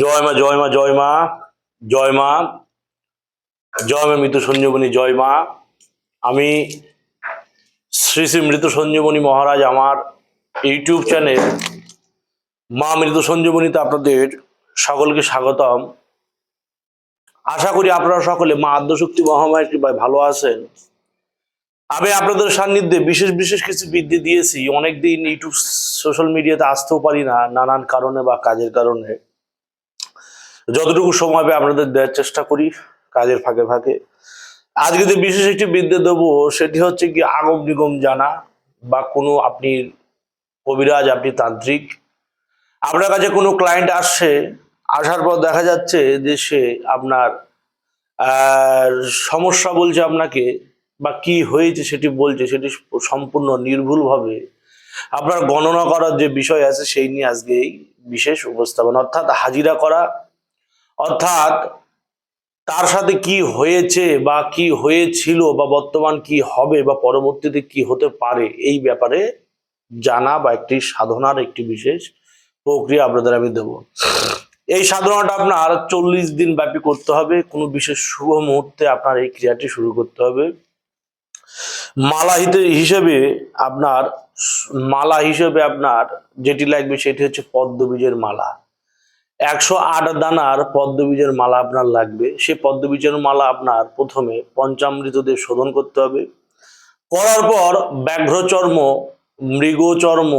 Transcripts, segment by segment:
জয় মা জয় মা জয় মা জয় মা জয় মা মৃত সঞ্জীবনী, জয় মা। আমি শ্রী শ্রী মৃত সঞ্জীবনী মহারাজ আমার ইউটিউব চ্যানেল মা মৃত সঞ্জীবনীতে আপনাদের সকলকে স্বাগতম। আশা করি আপনারা সকলে মা আদ্যশক্তি মহামায়ের কৃপায় ভালো আছেন। আমি আপনাদের সান্নিধ্যে বিশেষ বিশেষ কিছু বৃদ্ধি দিয়েছি। অনেকদিন ইউটিউব, সোশ্যাল মিডিয়াতে আসতেও পারি না, নানান কারণে বা কাজের কারণে। যতটুকু সময় পাই আপনাদের দেওয়ার চেষ্টা করি, কাজের ফাঁকে ফাঁকে। আজকে যে বিশেষ একটি বিদ্যে দেবো, সেটি হচ্ছে কি আগম নিগম জানা, বা কোনো আপনি কবিরাজ, আপনি তান্ত্রিক। আপনার কাছে কোনো ক্লায়েন্ট আসছে, আসার পর দেখা যাচ্ছে যে সে আপনার সমস্যা বলছে আপনাকে, বা কি হয়েছে সেটি বলছে, সেটি সম্পূর্ণ নির্ভুলভাবে আপনার গণনা করার যে বিষয় আছে, সেই নিয়ে আজকে এই বিশেষ উপস্থাপন, অর্থাৎ হাজিরা করা অর্থাৎ তার সাথে কি হয়েছে বা কি হয়েছিল বা বর্তমান কি হবে বা পরবর্তীতে কি হতে পারে এই ব্যাপারে জানা বা একটি সাধনার একটি বিশেষ প্রক্রিয়া আপনাদের আমি দেব। এই সাধনাটা আপনার চল্লিশ দিন ব্যাপী করতে হবে, কোনো বিশেষ শুভ মুহূর্তে আপনার এই ক্রিয়াটি শুরু করতে হবে। মালা হিসেবে আপনার, মালা হিসেবে আপনার যেটি লাগবে সেটি হচ্ছে পদ্মবীজের মালা। একশো আট দানার পদ্মবীজের মালা আপনার লাগবে। সেই পদ্মবীজের মালা আপনার প্রথমে পঞ্চামৃত দিয়ে শোধন করতে হবে। করার পর ব্যাঘ্র চর্ম মৃগ চর্ম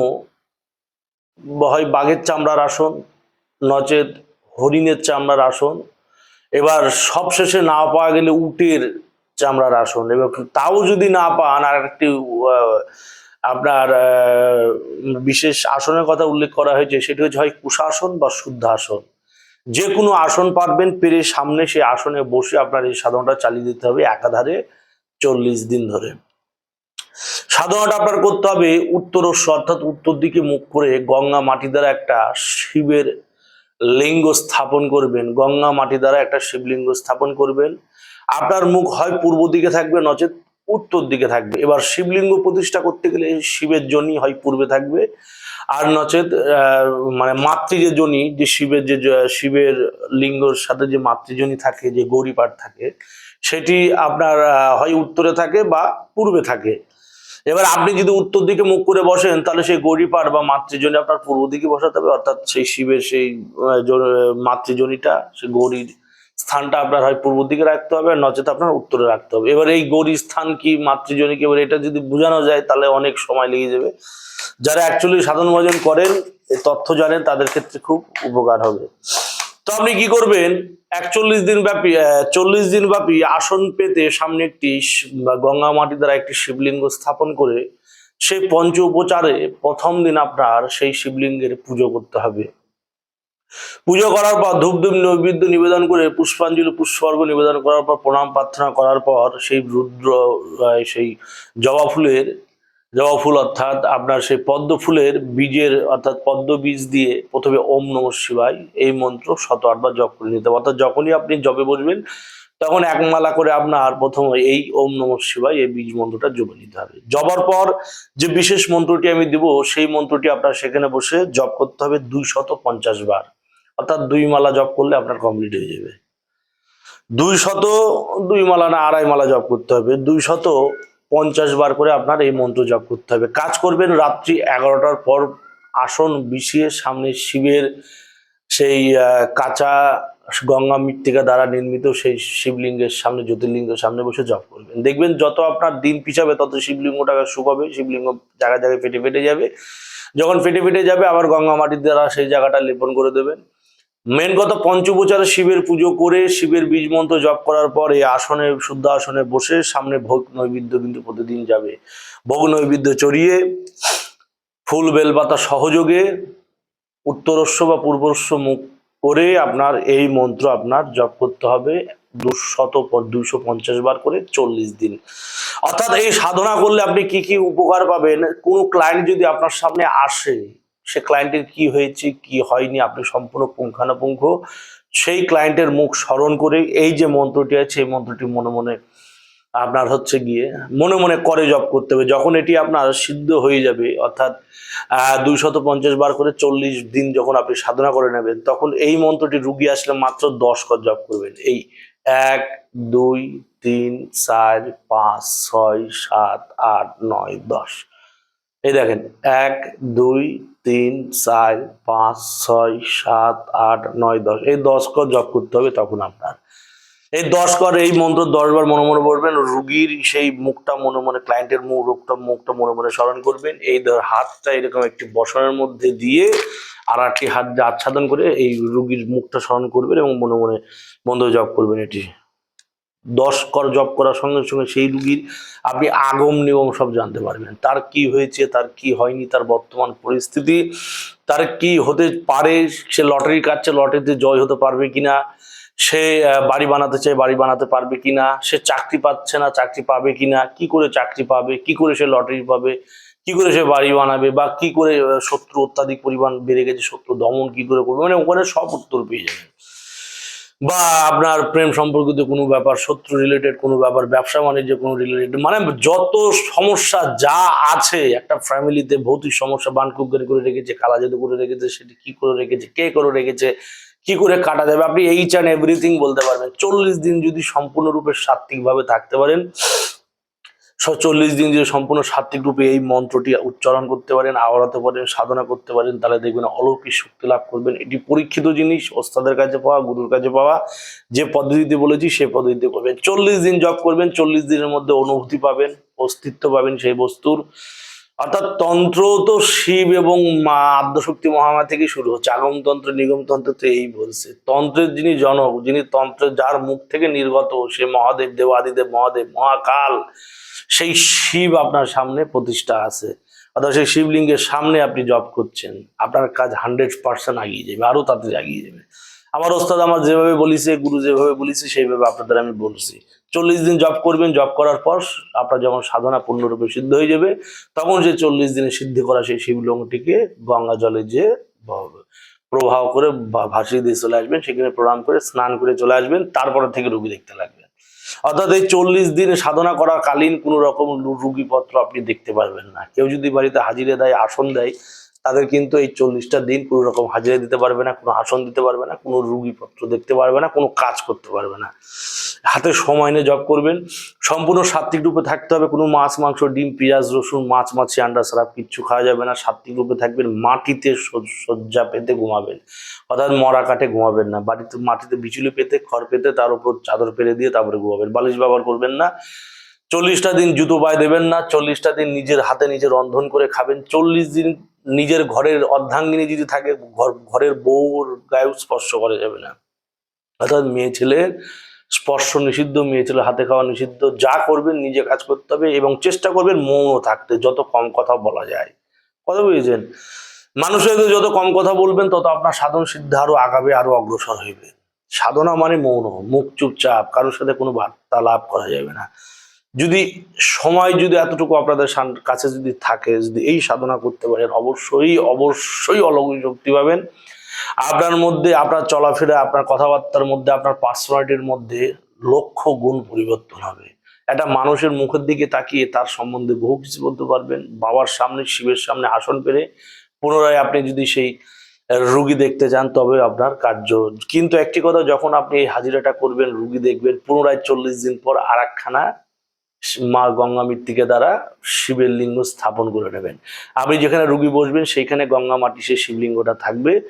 হয় বাঘের চামড়ার আসন, নচেত হরিণের চামড়ার আসন, এবার সবশেষে না পাওয়া গেলে উটের চামড়ার আসন, এবার তাও যদি না পান আর একটি আপনার বিশেষ আসনের কথা উল্লেখ করা হয়েছে, সেটি হচ্ছে হয় কুশাসন বা শুদ্ধাসন। যে কোনো আসন পারবেন পেরে সামনে সেই আসনে বসে আপনার এই সাধনাটা চালিয়ে দিতে হবে একাধারে চল্লিশ দিন ধরে। সাধনাটা আপনার করতে হবে উত্তরস্ব অর্থাৎ উত্তর দিকে মুখ করে গঙ্গা মাটি দ্বারা একটা শিবের লিঙ্গ স্থাপন করবেন। গঙ্গা মাটি দ্বারা একটা শিবলিঙ্গ স্থাপন করবেন। আপনার মুখ হয় পূর্ব দিকে থাকবে নচেত উত্তর দিকে থাকবে। এবার শিবলিঙ্গ প্রতিষ্ঠা করতে গেলে শিবের জনি হয় পূর্বে থাকবে। আর নচেত মানে মাতৃ যে জনি, যে শিবের যে শিবের লিঙ্গর সাথে যে মাতৃজনী থাকে, যে গৌরীপাঠ থাকে, সেটি আপনার হয় উত্তরে থাকে বা পূর্বে থাকে। এবার আপনি যদি উত্তর দিকে মুখ করে বসেন, তাহলে সেই গৌরীপাঠ বা মাতৃজনী আপনার পূর্ব দিকে বসাতে হবে, অর্থাৎ সেই শিবের সেই মাতৃজনীটা সেই গৌরীর স্থানটা আপনার হয় পূর্ব দিকে রাখতে হবে আর নচেত আপনার উত্তরে রাখতে হবে। এবার এই গৌরী স্থান কি মাতৃজনী কি এবার এটা যদি বোঝানো যায়, তাহলে অনেক সময় লেগে যাবে। যারা অ্যাকচুয়ালি সাধন ভজন করেন, এই তথ্য জানেন, তাদের ক্ষেত্রে খুব উপকার হবে। তো আপনি কি করবেন? একচল্লিশ দিন ব্যাপী চল্লিশ দিন ব্যাপী আসন পেতে সামনে একটি গঙ্গা মাটি দ্বারা একটি শিবলিঙ্গ স্থাপন করে, সেই পঞ্চ উপচারে প্রথম দিন আপনার সেই শিবলিঙ্গের পুজো করতে হবে। পুজো করার পর ধূপ ধূপ নৈবেদ্য নিবেদন করে, পুষ্পাঞ্জলি পুষ্পর্গ নিবেদন করার পর, প্রণাম, প্রার্থনা করার পর, সেই রুদ্র সেই জবা ফুলের, জবা ফুল অর্থাৎ আপনার সেই পদ্ম ফুলের বীজের, অর্থাৎ পদ্ম বীজ দিয়ে প্রথমে ওম নম শিবায় এই মন্ত্র শত আটবার জপ করে নিতে হবে। অর্থাৎ যখনই আপনি জপে বসবেন, তখন এক মালা করে আপনার প্রথম এই ওম নম শিবায় এই বীজ মন্ত্রটা জপে নিতে হবে। জবার পর যে বিশেষ মন্ত্রটি আমি দিব, সেই মন্ত্রটি আপনার সেখানে বসে জপ করতে হবে দুই শত পঞ্চাশ বার। অর্থাৎ দুই মালা জপ করলে আপনার কমপ্লিট হয়ে যাবে। দুই শত দুই মালা না আড়াই মালা জপ করতে হবে। দুই শত পঞ্চাশ বার করে আপনার এই মন্ত্র জপ করতে হবে। কাজ করবেন রাত্রি এগারোটার পর আসন বিছিয়ে সামনে শিবের সেই কাঁচা গঙ্গা মৃত্তিকা দ্বারা নির্মিত সেই শিবলিঙ্গের সামনে জ্যোতির্লিঙ্গের সামনে বসে জপ করবেন। দেখবেন যত আপনার দিন পিছাবে, তত শিবলিঙ্গটা শুকাবে, শিবলিঙ্গ জায়গায় জায়গায় ফেটে ফেটে যাবে। যখন ফেটে ফেটে যাবে, আবার গঙ্গা মাটির দ্বারা সেই জায়গাটা লেপন করে দেবেন। মেন কথা পঞ্চপ্রচারে শিবের পুজো করে শিবের বীজ মন্ত্র জপ করার পর এই আসনে, শুদ্ধ আসনে বসে সামনে ভোগ নৈবেদ্য কিন্তু প্রতিদিন যাবে। ভোগ নৈবেদ্য চড়িয়ে ফুল, বেলপাতা সহযোগে উত্তরস্ব বা পূর্বস্ব মুখ করে আপনার এই মন্ত্র আপনার জপ করতে হবে দুশত দুইশো পঞ্চাশ বার করে চল্লিশ দিন। অর্থাৎ এই সাধনা করলে আপনি কি কি উপকার পাবেন? কোনো ক্লায়েন্ট যদি আপনার সামনে আসে সে ক্লায়েন্টের কি হয়েছে, কি হয়নি, আপনি সম্পূর্ণ পুঙ্খানুপুঙ্খ, সেই ক্লায়েন্টের মুখ স্মরণ করে এই যে মন্ত্রটি আছে, এই মন্ত্রটি মনে মনে আপনার হচ্ছে গিয়ে মনে মনে করে জপ করতে হবে। যখন এটি আপনার সিদ্ধ হয়ে যাবে, অর্থাৎ দুইশত পঞ্চাশ বার করে চল্লিশ দিন যখন আপনি সাধনা করে নেবেন, তখন এই মন্ত্রটি রুগী আসলে মাত্র দশ কর জপ করবেন। এই এক, দুই, তিন, চার, পাঁচ, ছয়, সাত, আট, নয়, দশ। এই দেখেন, এক, দুই, তিন, চার, পাঁচ, ছয়, সাত, আট, নয়, দশ। এই দশ কর জপ করতে হবে তখন আপনার। এই দশ কর, এই মন্ত্র দশ বার মনে মনে পড়বেন, রুগীর সেই মুখটা মনে মনে ক্লায়েন্টের মুখ রোগটা মুখটা মনে মনে স্মরণ করবেন। এই হাতটা এরকম একটি বসনের মধ্যে দিয়ে আর একটি হাত আচ্ছাদন করে এই রুগীর মুখটা স্মরণ করবেন এবং মনে মনে মন্ত্র জপ করবেন এটি। দশ কর জব করার সঙ্গে সঙ্গে সেই রুগীর আপনি আগম নিগম সব জানতে পারবেন। তার কি হয়েছে, তার কি হয়নি, তার বর্তমান পরিস্থিতি, তার কি হতে পারে, সে লটারি কাটছে, লটারিতে জয় হতে পারবে কিনা, সে বাড়ি বানাতে চায়, বাড়ি বানাতে পারবে কিনা, সে চাকরি পাচ্ছে না, চাকরি পাবে কিনা, কি করে চাকরি পাবে, কি করে সে লটারি পাবে, কি করে সে বাড়ি বানাবে বা কি করে শত্রু অত্যাধিক পরিমাণ বেড়ে গেছে, শত্রু দমন কি করে করবে মানে ওখানে সব উত্তর পেয়ে যাবেন বা আপনার প্রেম সম্পর্কিত কোনো ব্যাপার, শত্রু রিলেটেড কোনো ব্যাপার, ব্যবসা বাণিজ্য কোনো রিলেটেড মানে যত সমস্যা যা আছে, একটা ফ্যামিলিতে ভৌতিক সমস্যা বানকুগারি করে রেখেছে কালা জাদু করে রেখেছে, সেটি কি করে রেখেছে, কে করে রেখেছে, কি করে কাটা যাবে, আপনি এইচ অ্যান্ড এভরিথিং বলতে পারবেন। চল্লিশ দিন যদি সম্পূর্ণরূপে সাত্ত্বিকভাবে থাকতে পারেন চল্লিশ দিন যদি সম্পূর্ণ সাত্বিক রূপে এই মন্ত্রটি উচ্চারণ করতে পারেন আওড়াতে পারেন সাধনা করতে পারেন, তাহলে দেখবেন অলৌকিক শক্তি লাভ করবেন। এটি পরীক্ষিত জিনিস, ওস্তাদের কাছে পাওয়া, গুরুর কাছে পাওয়া, যে পদ্ধতিতে বলেছি সে পদ্ধতিতে করবেন। চল্লিশ দিন জব করবেন, চল্লিশ দিনের মধ্যে অনুভূতি পাবেন, অস্তিত্ব পাবেন সেই বস্তুর। অর্থাৎ তন্ত্র তো শিব এবং মা, আদ্যশক্তি মহামা থেকে শুরু হচ্ছে। আগমতন্ত্র, নিগমতন্ত্র তো এই বলছে। তন্ত্রের যিনি জনক, যিনি তন্ত্রের যার মুখ থেকে নির্গত, সে মহাদেব দেবাদিদেব মহাদেব, মহাকাল, সেই শিব আপনার সামনে প্রতিষ্ঠা আছে। অর্থাৎ সেই শিবলিঙ্গের সামনে আপনি জব করছেন। আপনার কাজ হান্ড্রেড পার্সেন্ট আগিয়ে যাবে আরও তাড়াতাড়ি এগিয়ে যাবে। আমার ওস্তাদ আমার যেভাবে বলিছে, গুরু যেভাবে বলিছে, সেইভাবে আপনাদের আমি বলছি। চল্লিশ দিন জব করবেন, জব করার পর আপনার যখন সাধনা পূর্ণরূপে সিদ্ধ হয়ে যাবে, তখন যে চল্লিশ দিনে সিদ্ধি করা সেই শিবলিঙ্গটিকে গঙ্গা জলে যে প্রবাহ করে ভাসিয়ে দিয়ে চলে আসবেন। সেখানে প্রণাম করে স্নান করে চলে আসবেন, তারপরে থেকে রুগী দেখতে লাগবেন। অর্থাৎ এই চল্লিশ দিন সাধনা করা কালীন কোনো রকম রুগীপত্র আপনি দেখতে পারবেন না। কেউ যদি বাড়িতে হাজিরে দেয়, আসন দেয় তাদের কিন্তু এই চল্লিশটা দিন কোনো রকম হাজিরা দিতে পারবে না, কোনো আসন দিতে পারবে না, কোনো রুগীপত্র দেখতে পারবে না, কোনো কাজ করতে পারবে না। হাতে সময় নিয়ে জব করবেন, সম্পূর্ণ সাত্বিক রূপে থাকতে হবে, কোনো মাছ, মাংস, ডিম, পেঁয়াজ, রসুন, মাছ, মাছি, আন্ডা সারাপ কিচ্ছু খাওয়া যাবে না সাত্বিক রূপে থাকবেন, মাটিতে শয্যা পেতে ঘুমাবেন। অর্থাৎ মরা কাঠে ঘুমাবেন না, বাড়িতে, মাটিতে বিচুলি পেতে, খড় পেতে, তার উপর চাদর পেরে দিয়ে তারপরে ঘুমাবেন। বালিশ ব্যবহার করবেন না, চল্লিশটা দিন জুতো পায়ে দেবেন না, চল্লিশটা দিন নিজের হাতে নিজে রন্ধন করে খাবেন, চল্লিশ দিন নিজের ঘরের অর্ধাঙ্গিনী যদি থাকে, ঘর- ঘরের বউর গায়েও স্পর্শ করা যাবে না। অর্থাৎ মেয়ে ছেলের স্পর্শ নিষিদ্ধ, মেয়ে ছেলে হাতে খাওয়া নিষিদ্ধ, যা করবেন নিজে কাজ করতে হবে এবং চেষ্টা করবেন মৌন থাকতে, যত কম কথা বলা যায়। কথা বুঝেছেন? মানুষের যত কম কথা বলবেন, তত আপনার সাধন সিদ্ধি আরও আগাবে, আরও অগ্রসর হইবে। সাধনা মানে মৌন, মুখ চুপচাপ, কারোর সাথে কোনো বার্তা লাভ করা যাবে না। যদি সময় যদি এতটুকু আপনাদের কাছে যদি থাকে, যদি এই সাধনা করতে পারেন, অবশ্যই অবশ্যই অলৌকিক শক্তি পাবেন। আপনার মধ্যে, আপনার চলাফেরা, আপনার কথাবার্তার মধ্যে, আপনার পার্সোনালিটির মধ্যে লক্ষ গুণ পরিবর্তন হবে। একটা মানুষের মুখের দিকে তাকিয়ে তার সম্বন্ধে বহু কিছু বলতে পারবেন। বাবার সামনে, শিবের সামনে আসন পেরে পুনরায় আপনি যদি সেই রুগী দেখতে চান, তবে আপনার কার্য। কিন্তু একটি কথা, যখন আপনি এই হাজিরাটা করবেন, রুগী দেখবেন, পুনরায় চল্লিশ দিন পর আর একখানা মা গঙ্গা মৃত্তিকা দ্বারা শিবের লিঙ্গ স্থাপন করে নেবেন। আপনি যেখানে রুগী বসবেন, সেইখানে গঙ্গা মাটি সেই শিবলিঙ্গটা থাকবে।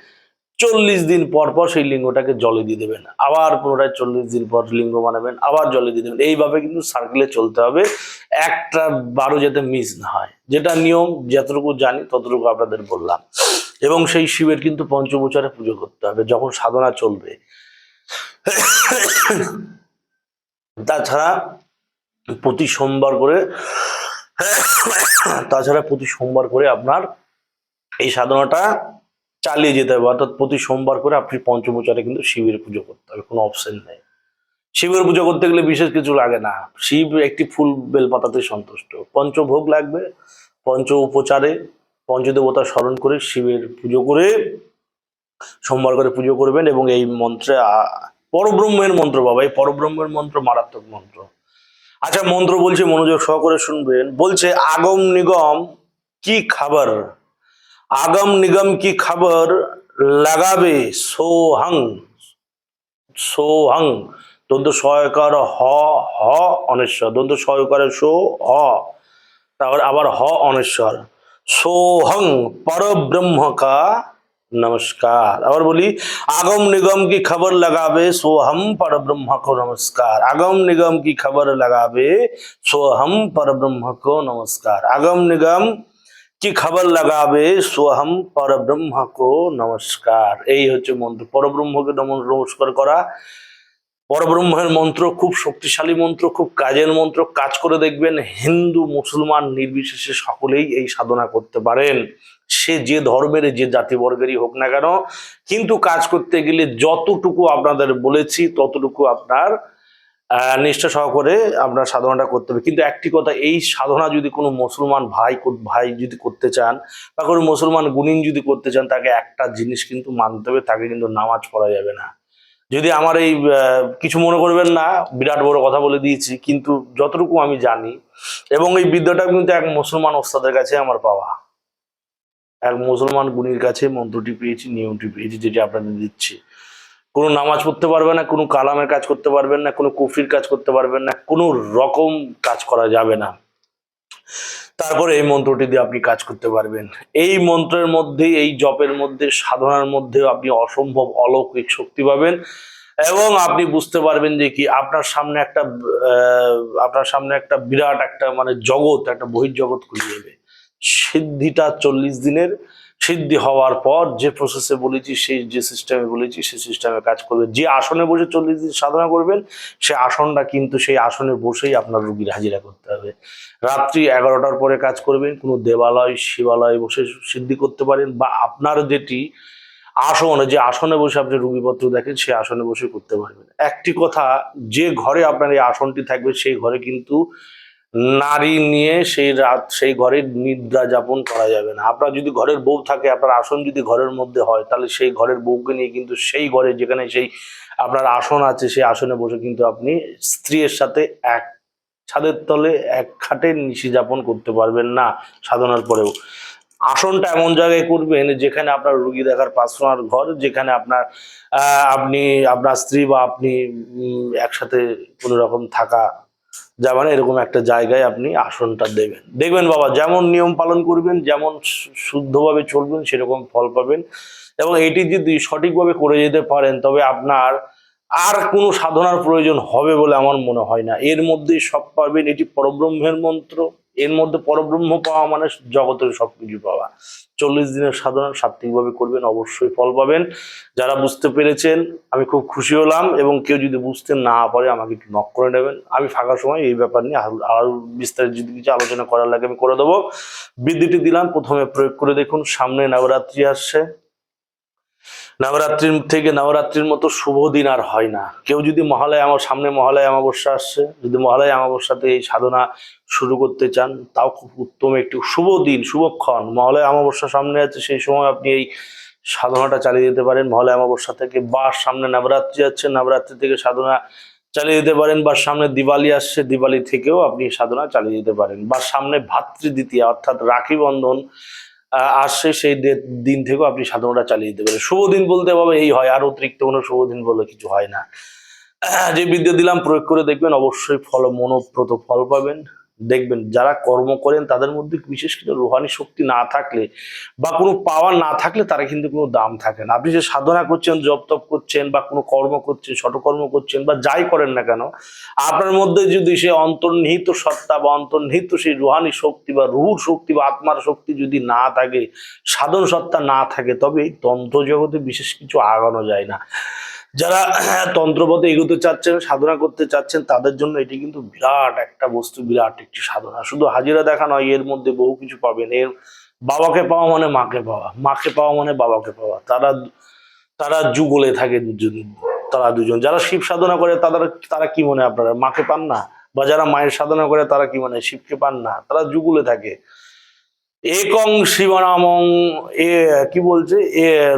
চল্লিশ দিন পর পর সেই লিঙ্গটাকে জলে দিয়ে দেবেন। আবার পুনরায় চল্লিশ দিন পর লিঙ্গ বানাবেন, আবার জলে দিয়ে দেবেন। এইভাবে কিন্তু সার্কেলে চলতে হবে। একটা বারো যাতে মিস না হয়। যেটা নিয়ম, যতটুকু জানি, ততটুকু আপনাদের বললাম। এবং সেই শিবের কিন্তু পঞ্চমোচারে পুজো করতে হবে, যখন সাধনা চলবে। তাছাড়া প্রতি সোমবার করে, তাছাড়া প্রতি সোমবার করে আপনার এই সাধনাটা চালিয়ে যেতে হবে। অর্থাৎ প্রতি সোমবার করে আপনি পঞ্চমোচারে কিন্তু শিবের পুজো করতে হবে, কোনো অপশন নেই। শিবের পুজো করতে গেলে বিশেষ কিছু লাগে না। শিব একটি ফুল বেলপাতাতে সন্তুষ্ট। পঞ্চভোগ লাগবে, পঞ্চ উপচারে পঞ্চদেবতা স্মরণ করে শিবের পুজো করে সোমবার করে পুজো করবেন এবং এই মন্ত্রে পরব্রহ্মের মন্ত্র বাবা, এই পরব্রহ্মের মন্ত্র মারাত্মক মন্ত্র। আচ্ছা মন্ত্র বলছে, মনোযোগ সহকারে শুনবেন। বলছে, আগম নিগম কি খাবার? আগম নিগম কি খাবার লাগাবে? সোহং সোহং। দন্ত সহায়কার হ হ, অনেশ্বর। দন্ত সহায়কারের সো, হ। তারপর আবার হ, অনেশ্বর। সোহং পরব্রহ্ম কা নমস্কার। আবার বলি, আগম নিগম কি খবর লাগাবে? সো হম নমস্কার। আগম নিগম কি খবর লাগাবে? সো হম নমস্কার। আগম নিগম কি খবর লাগাবে? সোহম পরব্রহ্মকো নমস্কার। এই হচ্ছে মন্ত্র। পরব্রহ্মকে নমস্কার করা। পরব্রহ্মের মন্ত্র খুব শক্তিশালী মন্ত্র, খুব কাজের মন্ত্র। কাজ করে দেখবেন হিন্দু, মুসলমান নির্বিশেষে সকলেই এই সাধনা করতে পারেন। সে যে ধর্মের, যে জাতিবর্গেরই হোক না কেন, কিন্তু কাজ করতে গেলে যতটুকু আপনাদের বলেছি, ততটুকু আপনার নিষ্ঠা সহকারে আপনার সাধনাটা করতে হবে। কিন্তু একটি কথা, এই সাধনা যদি কোনো মুসলমান ভাই ভাই যদি করতে চান বা কোনো মুসলমান গুণিন যদি করতে চান, তাকে একটা জিনিস কিন্তু মানতে হবে, তাকে কিন্তু নামাজ পড়া যাবে না। যদি আমার এই কিছু মনে করবেন না, বিরাট বড় কথা বলে দিয়েছি, কিন্তু যতটুকু আমি জানি, এবং এই বিদ্যাটা কিন্তু এক মুসলমান ওস্তাদের কাছে আমার পাওয়া। এক মুসলমান গুণীর কাছে মন্ত্রটি পেয়েছি, নিয়মটি পেয়েছি, যেটি আপনাদের দিচ্ছি। কোনো নামাজ পড়তে পারবেন না, কোনো কালামের কাজ করতে পারবেন না, কোনো কুফরির কাজ করতে পারবেন না, কোনো রকম কাজ করা যাবে না। তারপরে এই মন্ত্রটি দিয়ে আপনি কাজ করতে পারবেন। এই মন্ত্রের মধ্যে, এই জপের মধ্যে, সাধনার মধ্যে আপনি অসম্ভব অলৌকিক শক্তি পাবেন এবং আপনি বুঝতে পারবেন যে কি আপনার সামনে একটা আপনার সামনে একটা বিরাট একটা মানে জগৎ, একটা বহির্জগৎ খুলে যাবে। সিদ্ধিটা চল্লিশ দিনের সিদ্ধি হওয়ার পর যে প্রসেসে বলেছি, সেই যে সিস্টেমে বলেছি, সেই সিস্টেমে কাজ করবে। যে আসনে বসে চল্লিশ দিন সাধনা করবেন, সে আসনটা কিন্তু সেই আসনে বসেই আপনার রুগীর হাজিরা করতে হবে। রাত্রি এগারোটার পরে কাজ করবেন, কোনো দেবালয়, শিবালয়ে বসে সিদ্ধি করতে পারেন বা আপনার যেটি আসন, যে আসনে বসে আপনি রুগীপত্র দেখেন সেই আসনে বসে করতে পারবেন। একটি কথা, যে ঘরে আপনার এই আসনটি থাকবে, সেই ঘরে কিন্তু নারী নিয়ে সেই রাত, সেই ঘরে নিদ্রা যাপন করা যাবে না। আপনার যদি ঘরের বউ থাকে, আপনার আসন যদি ঘরের মধ্যে হয়, তাহলে সেই ঘরের বউকে নিয়ে কিন্তু সেই ঘরে যেখানে সেই আপনার আসন আছে, সেই আসনে বসে কিন্তু আপনি স্ত্রীর সাথে এক ছাদের তলে, এক খাটে নিশি যাপন করতে পারবেন না সাধনার পরেও। আসনটা এমন জায়গায় করবেন, যেখানে আপনার রুগী দেখার পার্সোনাল ঘর, যেখানে আপনার আপনি, আপনার স্ত্রী বা আপনি একসাথে কোনো রকম থাকা যাবে মানে এরকম একটা জায়গায় আপনি আসনটা দেবেন। দেখবেন বাবা, যেমন নিয়ম পালন করবেন, যেমন শুদ্ধভাবে চলবেন, সেরকম ফল পাবেন এবং এটি যদি সঠিকভাবে করে যেতে পারেন, তবে আপনার আর কোনো সাধনার প্রয়োজন হবে বলে আমার মনে হয় না। এর মধ্যেই সব পাবেন। এটি পরব্রহ্মের মন্ত্র। এর মধ্যে পরব্রহ্ম পাওয়া মানে জগতের সবকিছু পাওয়া। চল্লিশ দিনের সাধনা সাত্বিকভাবে করবেন, অবশ্যই ফল পাবেন। যারা বুঝতে পেরেছেন, আমি খুব খুশি হলাম এবং কেউ যদি বুঝতে না পারে, আমাকে একটু নক করে নেবেন। আমি ফাঁকা সময় এই ব্যাপার নিয়ে আরও আরও বিস্তারিত যদি কিছু আলোচনা করার লাগে, আমি করে দেবো। বিদ্যুটি দিলাম, প্রথমে প্রয়োগ করে দেখুন, সামনে নবরাত্রি আসছে। নবরাত্রির থেকে নবরাত্রির মতো শুভ দিন আর হয় না। কেউ যদি মহালয় আমার সামনে মহালয় অমাবস্যা আসছে, যদি মহালয় অমাবস্যাতে এই সাধনা শুরু করতে চান, তাও খুব উত্তম একটি শুভ দিন শুভক্ষণ মহালয় অমাবস্যা সামনে আছে, সেই সময় আপনি এই সাধনাটা চালিয়ে যেতে পারেন। মহালয় অমাবস্যা থেকে বা সামনে নবরাত্রি আছে, নবরাত্রি থেকে সাধনা চালিয়ে যেতে পারেন, বা সামনে দিওয়ালি আসছে, দিওয়ালি থেকেও আপনি সাধনা চালিয়ে যেতে পারেন। বা সামনে ভাতৃ দ্বিতীয়া অর্থাৎ রাখি বন্ধন আসছে সেই দিন থেকেও আপনি সাধনাটা চালিয়ে দিতে পারেন। শুভ দিন বলতে হবে এই হয়। আর অতিরিক্ত কোনো শুভ দিন বলে কিছু হয় না। যে বিদ্যা দিলাম, প্রয়োগ করে দেখবেন অবশ্যই ফল মনোপ্রত ফল পাবেন। দেখবেন যারা কর্ম করেন তাদের মধ্যে বিশেষ কিছু রোহানি শক্তি না থাকলে বা কোনো পাওয়ার না থাকলে তারা কিন্তু কোনো দাম থাকে না। আপনি যে সাধনা করছেন, জপ তপ করছেন বা কোনো কর্ম করছেন, ষটকর্ম করছেন বা যাই করেন না কেন, আপনার মধ্যে যদি সে অন্তর্নিহিত সত্তা বা অন্তর্নিহিত সেই রুহানি শক্তি বা রুহুর শক্তি বা আত্মার শক্তি যদি না থাকে, সাধন সত্তা না থাকে, তবে এই তন্ত্র জগতে বিশেষ কিছু আগানো যায় না। যারা তন্ত্রপথে এগোতে চাচ্ছেন, সাধনা করতে চাচ্ছেন, তাদের জন্য এটি কিন্তু বিরাট একটা বস্তু, বিরাট একটি সাধনা। শুধু হাজিরা দেখা নয়, এর মধ্যে বহু কিছু পাবেন। এর বাবাকে পাওয়া মানে মাকে পাওয়া মাকে পাওয়া মানে বাবাকে পাওয়া। তারা তারা যুগলে থাকে দুজন, তারা দুজন। যারা শিব সাধনা করে, তাদের, তারা কি মনে আপনারা? মাকে পান না? বা যারা মায়ের সাধনা করে, তারা কি মানে? শিবকে পান না? তারা যুগলে থাকে। একং শিবনামং, এ, কি বলছে? এ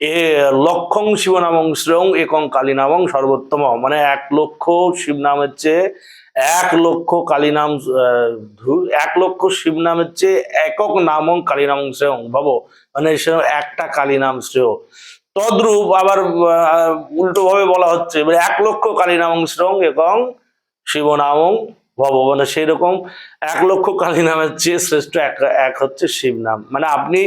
এ লক্ষং শিব নামং শ্রেয়ং একং কালী নামং সর্বোত্তম। মানে এক লক্ষ শিব নামের চেয়ে এক লক্ষ কালী নাম আহ, এক লক্ষ শিব নামের চেয়ে একক নামং কালী নামং শ্রেয়ং ভাবো। মানে একটা কালী নাম শ্রেয়। তদ্রূপ আবার উল্টো ভাবে বলা হচ্ছে মানে এক লক্ষ কালী নামং শ্রেয়ং এবং শিব নামং ভব। মানে সেই রকম এক লক্ষ কালী নামের চেয়ে শ্রেষ্ঠ এক এক হচ্ছে শিব নাম মানে আপনি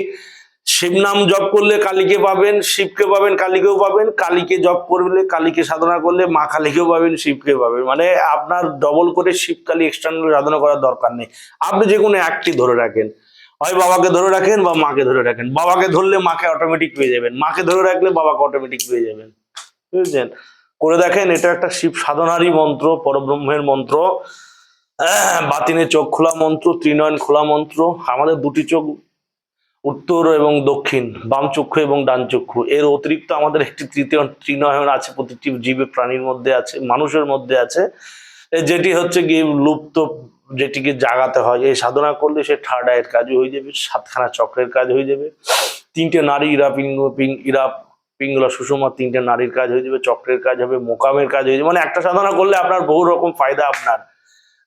শিব নাম জপ করলে কালীকে পাবেন, শিবকে পাবেন, কালীকেও পাবেন, কালীকে জপ করলে, কালীকে সাধনা করলে মা কালীকেও পাবেন, শিবকে পাবেন। মানে আপনার ডবল করে শিব কালী এক্সটার্নাল সাধনা করার দরকার নেই। আপনি যে কোনো একটি ধরে রাখেন। হয় বাবাকে ধরে রাখেন বা মাকে ধরে রাখেন। বাবাকে ধরলে মাকে অটোমেটিক পেয়ে যাবেন। মাকে ধরে রাখলে বাবাকে অটোমেটিক পেয়ে যাবেন। বুঝছেন করে দেখেন, এটা একটা শিব সাধনারই মন্ত্র, পরব্রহ্মের মন্ত্র। বাতিনে চোখ খোলা মন্ত্র, ত্রিনয়ন খোলা মন্ত্র। আমাদের দুটি চোখ উত্তর এবং দক্ষিণ, বাম চক্ষু এবং ডান চক্ষু। এর অতিরিক্ত আমাদের একটি তৃতীয় ত্রিনয়ন আছে, প্রতিটি জীবে প্রাণীর মধ্যে আছে, মানুষের মধ্যে আছে। যেটি হচ্ছে গিয়ে লুপ্ত, যেটিকে জাগাতে হয়। এই সাধনা করলে সে থার্ড আয়ের কাজও হয়ে যাবে, সাতখানা চক্রের কাজ হয়ে যাবে। তিনটে নারী ইরা পিঙ্গ পিং ইরা পিঙ্গলা সুষমা তিনটে নারীর কাজ হয়ে যাবে, চক্রের কাজ হবে, মোকামের কাজ হয়ে যাবে। মানে একটা সাধনা করলে আপনার বহু রকম ফায়দা আপনার।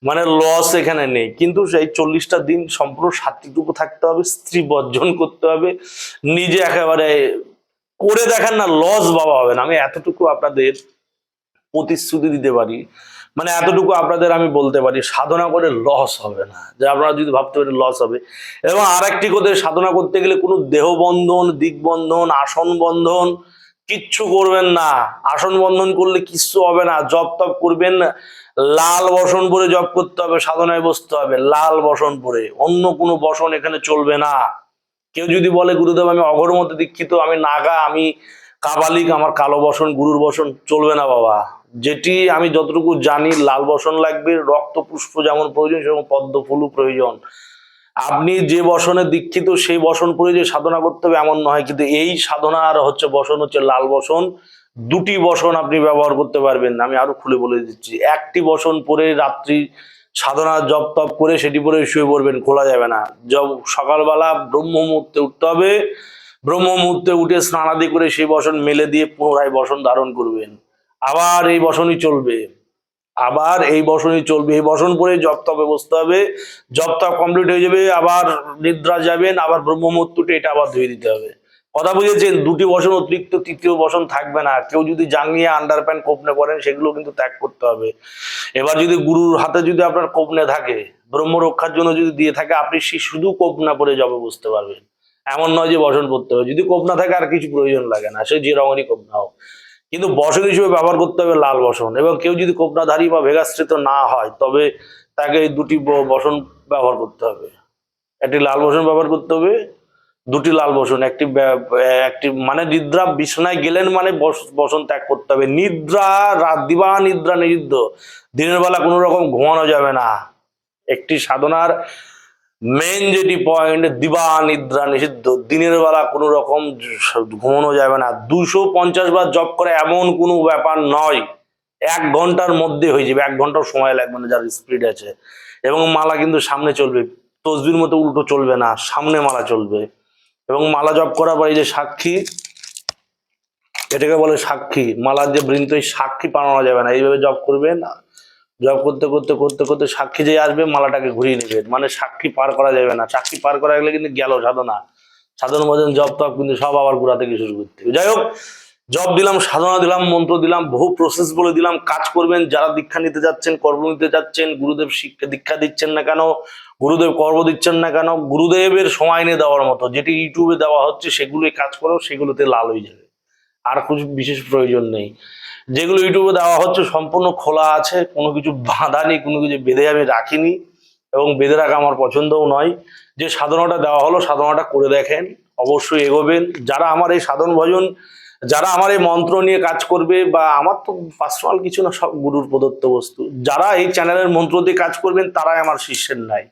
মানে লস এখানে নেই। কিন্তু সেই চল্লিশটা দিন সম্পূর্ণ সাত্বিকটুকু থাকতে হবে, স্ত্রী বর্জন করতে হবে। নিজে একেবারে করে দেখেন না লস বাবা হবে না। আমি এতটুকু আপনাদের প্রতিশ্রুতি দিতে পারি। মানে এতটুকু আপনাদের আমি বলতে পারি, সাধনা করে লস হবে না। যে আপনারা যদি ভাবতে পারেন লস হবে। এবং আরেকটি কথা, সাধনা করতে গেলে কোনো দেহবন্ধন, দিকবন্ধন, আসন বন্ধন কিচ্ছু করবেন না। আসন বন্ধন করলে কিচ্ছু হবে না। জপ তপ করবেন লাল বসন পরে জপ করতে হবে, সাধনায় বসতে হবে। লাল বসন পরে। অন্য কোনো বসন এখানে চলবে না। কেউ যদি বলে, গুরুদেব, আমি অঘর মধ্যে দীক্ষিত, আমি নাগা, আমি কাবালিক, আমার কালো বসন, গুরুর বসন চলবে না বাবা। যেটি আমি যতটুকু জানি, লাল বসন লাগবে, রক্ত, পুষ্প যেমন প্রয়োজন, সেরকম পদ্ম, ফুলও প্রয়োজন। আপনি যে বসনে দীক্ষিত সেই বসন পরে যে সাধনা করতে হবে এমন নয় কিন্তু এই সাধনা আর হচ্ছে বসন হচ্ছে লাল বসন। দুটি বসন আপনি ব্যবহার করতে পারবেন। আমি আরও খুলে বলে দিচ্ছি। একটি বসন পরে রাত্রি সাধনা জপ তপ করে সেটি পরে শুয়ে পড়বেন খোলা যাবে না। জব সকালবেলা ব্রহ্ম মুহূর্তে উঠতে হবে। ব্রহ্ম মুহূর্তে উঠে স্নানাদি করে সেই বসন মেলে দিয়ে পুনরায় বসন ধারণ করবেন। আবার এই বসনই চলবে। আবার এই বসনই চলবে। এই বসন পরে জপ তপে বসতে হবে। জপ তপ কমপ্লিট হয়ে যাবে, আবার নিদ্রা যাবেন, আবার ব্রহ্ম এটা আবার ধুয়ে দিতে হবে। কথা বুঝেছেন? দুটি বসন অতিরিক্ত, তৃতীয় বসন থাকবে না। কেউ যদি জাঙ্গিয়ে আন্ডার প্যান্ট কোপনে পড়েন সেগুলো কিন্তু ত্যাগ করতে হবে। এবার যদি গুরুর হাতে যদি আপনার কোপনে থাকে, ব্রহ্ম রক্ষার জন্য যদি দিয়ে থাকে, আপনি সে শুধু কোপনা পরে জবে বুঝতে পারবেন। এমন নয় যে বসন পড়তে হবে। যদি কোপ না থাকে, আর কিছু প্রয়োজন লাগে না। সে যে রঙেরই কোপ না হোক। কিন্তু বসন হিসেবে ব্যবহার করতে হবে লাল বসন। এবং কেউ যদি কোপনাধারী বা ভেগাশ্রিত না হয়, তবে তাকে দুটি বসন ব্যবহার করতে হবে। একটি লাল বসন ব্যবহার করতে হবে, দুটি লাল বসন, একটি একটি মানে নিদ্রা বিছানায় গেলেন মানে বস- বসন ত্যাগ করতে হবে। নিদ্রা রাত দিবা নিদ্রা নিষিদ্ধ দিনের বেলা কোনো রকম ঘুমানো যাবে না। একটি সাধনার মেন যেটি পয়েন্ট দিবা নিদ্রা নিষিদ্ধ। দিনের বেলা কোনো রকম ঘুমানো যাবে না। দুশো পঞ্চাশ বার জব করে এমন কোনো ব্যাপার নয়। এক ঘণ্টার মধ্যে হয়ে যাবে। এক ঘণ্টার সময় লাগবে না, যার স্পিড আছে। এবং মালা কিন্তু সামনে চলবে। তসবির মতো উল্টো চলবে না, সামনে মালা চলবে। এবং মালা জব করার পরে এই যে সাক্ষী, এটাকে বলে সাক্ষী। মালার যে বৃন্ত সাক্ষী পাওয়া যাবে না। এইভাবে জপ করবেন জব করতে করতে করতে করতে সাক্ষী যে আসবে মালাটাকে ঘুরিয়ে নেবে। মানে সাক্ষী পার করা যাবে না। সাক্ষী পার করা গেলে কিন্তু গেল সাধনা। সাধন ভজন জব তপ কিন্তু সব আবার ঘুরা থেকে শুরু করতে যাই হোক জব দিলাম, সাধনা দিলাম, মন্ত্র দিলাম, বহু প্রসেস বলে দিলাম। কাজ করবেন, যারা দীক্ষা নিতে যাচ্ছেন, কর্ম নিতে যাচ্ছেন, গুরুদেব শিক্ষা, দীক্ষা দিচ্ছেন না কেন, গুরুদেব কর্ম দিচ্ছেন না কেন, গুরুদেবের সময় এনে দেওয়ার মতো, যেটি ইউটিউবে দেওয়া হচ্ছে, সেগুলোই কাজ করো, সেগুলোতে লাল হয়ে যাবে। আর কিছু বিশেষ প্রয়োজন নেই। যেগুলো ইউটিউবে দেওয়া হচ্ছে সম্পূর্ণ খোলা আছে, কোনো কিছু বাঁধা নেই, কোনো কিছু বেঁধে আমি রাখিনি এবং বেঁধে রাখা আমার পছন্দও নয়। যে সাধনাটা দেওয়া হলো সাধনাটা করে দেখেন, অবশ্যই এগোবেন। যারা আমার এই সাধন ভজন, যারা আমার এই মন্ত্র নিয়ে কাজ করবে বা আমার তো পার্সোনাল কিছু না, সব গুরুর প্রদত্ত বস্তু। যারা এই চ্যানেলের মন্ত্র দিয়ে কাজ করবেন, তারাই আমার শিষ্যের নাই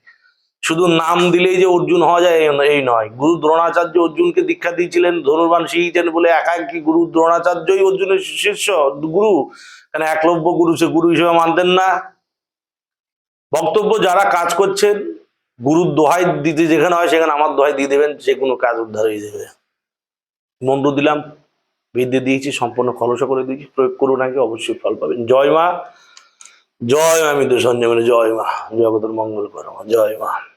শুধু নাম দিলেই যে অর্জুন হওয়া যায়, এই- নয়। গুরু দ্রোণাচার্য অর্জুনকে দীক্ষা দিয়েছিলেন ধনুর্বান শিখিয়েছেন বলে একা কি গুরু দ্রোণাচার্যই অর্জুনের শিষ্য, গুরু। কেন একলব্য গুরু সে গুরু হিসেবে মানতেন না। বক্তব্য যারা কাজ করছেন, গুরুর দোহাই দিতে যেখানে হয় সেখানে আমার দোহাই দিয়ে দেবেন, যে কোনো কাজ উদ্ধার হয়ে যাবে। মন্ত্র দিলাম বিদ্যে দিয়েছি, সম্পূর্ণ খলসা করে দিয়েছি, প্রয়োগ করুন আগে, অবশ্যই ফল পাবেন। জয় মা জয় মা মৃত্যু সঞ্জীবনী জয় মা, জগতের মঙ্গল করো জয় মা।